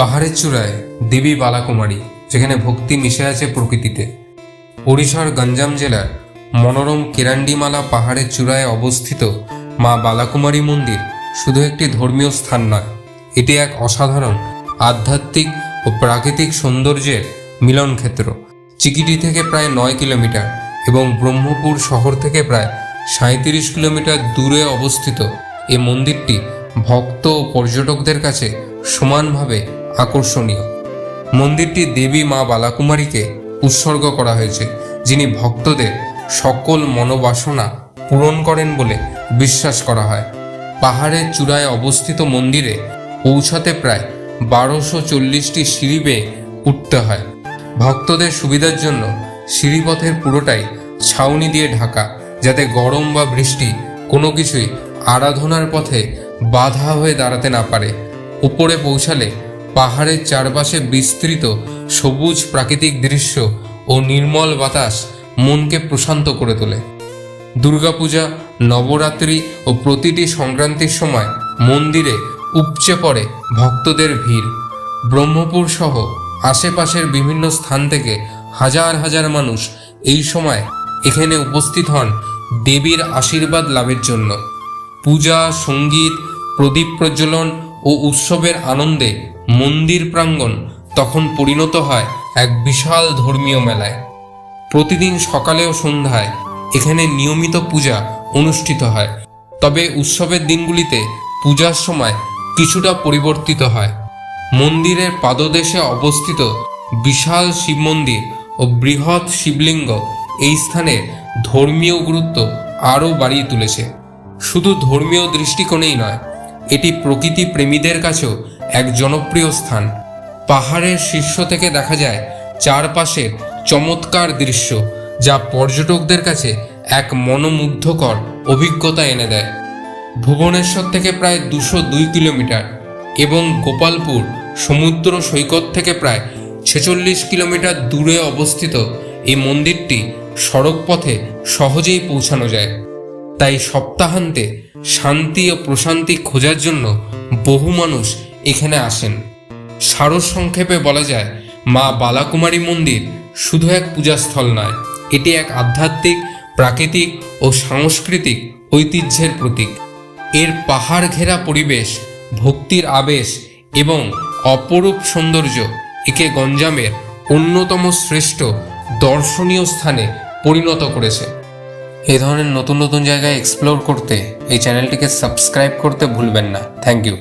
পাহাড়ের চূড়ায় দেবী বালাকুমারী, যেখানে ভক্তি মিশে আছে প্রকৃতিতে। ওড়িশার গঞ্জাম জেলার মনোরম কেরান্ডিমালা পাহাড়ের চূড়ায় অবস্থিত মা বালাকুমারী মন্দির শুধু একটি ধর্মীয় স্থান নয়, এটি এক অসাধারণ আধ্যাত্মিক ও প্রাকৃতিক সৌন্দর্যের মিলন ক্ষেত্র চিকিটি থেকে প্রায় নয় কিলোমিটার এবং ব্রহ্মপুর শহর থেকে প্রায় সাঁত্রিশ কিলোমিটার দূরে অবস্থিত এ মন্দিরটি ভক্ত ও পর্যটকদের কাছে সমানভাবে আকর্ষণীয়। মন্দিরটি দেবী মা বালাকুমারীকে উৎসর্গ করা হয়েছে, যিনি ভক্তদের সকল মনোবাসনা পূরণ করেন বলে বিশ্বাস করা হয়। পাহাড়ের চূড়ায় অবস্থিত মন্দিরে পৌঁছাতে প্রায় বারোশো চল্লিশটি সিঁড়ি বেয়ে উঠতে হয়। ভক্তদের সুবিধার জন্য সিঁড়িপথের পুরোটাই ছাউনি দিয়ে ঢাকা, যাতে গরম বা বৃষ্টি কোনো কিছুই আরাধনার পথে বাধা হয়ে দাঁড়াতে না পারে। উপরে পৌঁছালে পাহাড়ের চারপাশে বিস্তৃত সবুজ প্রাকৃতিক দৃশ্য ও নির্মল বাতাস মনকে প্রশান্ত করে তোলে। দুর্গাপূজা, নবরাত্রি ও প্রতিটি সংক্রান্তির সময় মন্দিরে উপচে পড়ে ভক্তদের ভিড়। ব্রহ্মপুর সহ আশেপাশের বিভিন্ন স্থান থেকে হাজার হাজার মানুষ এই সময় এখানে উপস্থিত হন দেবীর আশীর্বাদ লাভের জন্য। পূজা, সংগীত, প্রদীপ প্রজ্বলন ও উৎসবের আনন্দে মন্দির প্রাঙ্গণ তখন পরিণত হয় এক বিশাল ধর্মীয় মেলায়। প্রতিদিন সকালে ও সন্ধ্যায় এখানে নিয়মিত পূজা অনুষ্ঠিত হয়। তবে উৎসবের দিনগুলিতে পূজার সময় কিছুটা পরিবর্তিত হয়। মন্দিরের পাদদেশে অবস্থিত বিশাল শিব মন্দির ও বৃহৎ শিবলিঙ্গ এই স্থানের ধর্মীয় গুরুত্ব আরও বাড়িয়ে তুলেছে। শুধু ধর্মীয় দৃষ্টিকোণেই নয় এটি প্রকৃতি প্রেমীদের কাছেও এক জনপ্রিয় স্থান। পাহাড়ের শীর্ষ থেকে দেখা যায় চারপাশের চমৎকার দৃশ্য, যা পর্যটকদের কাছে এক মনোমুগ্ধকর অভিজ্ঞতা এনে দেয়। ভুবনেশ্বর থেকে প্রায় দুশো দুই কিলোমিটার এবং গোপালপুর সমুদ্র সৈকত থেকে প্রায় ছেচল্লিশ কিলোমিটার দূরে অবস্থিত এই মন্দিরটি সড়ক পথে সহজেই পৌঁছানো যায়। তাই সপ্তাহান্তে শান্তি ও প্রশান্তি খোঁজার জন্য বহু মানুষ এখানে আসেন। সারসংক্ষেপে বলা যায়, মা বালাকুমারী মন্দির শুধু এক পূজাস্থল নয়, এটি এক আধ্যাত্মিক, প্রাকৃতিক ও সাংস্কৃতিক ঐতিহ্যের প্রতীক। এর পাহাড় ঘেরা পরিবেশ, ভক্তির আবেশ এবং অপরূপ সৌন্দর্য একে গঞ্জামের অন্যতম শ্রেষ্ঠ দর্শনীয় স্থানে পরিণত করেছে। এই ধরনের নতুন নতুন জায়গায় এক্সপ্লোর করতে এই চ্যানেলটিকে সাবস্ক্রাইব করতে ভুলবেন না। Thank you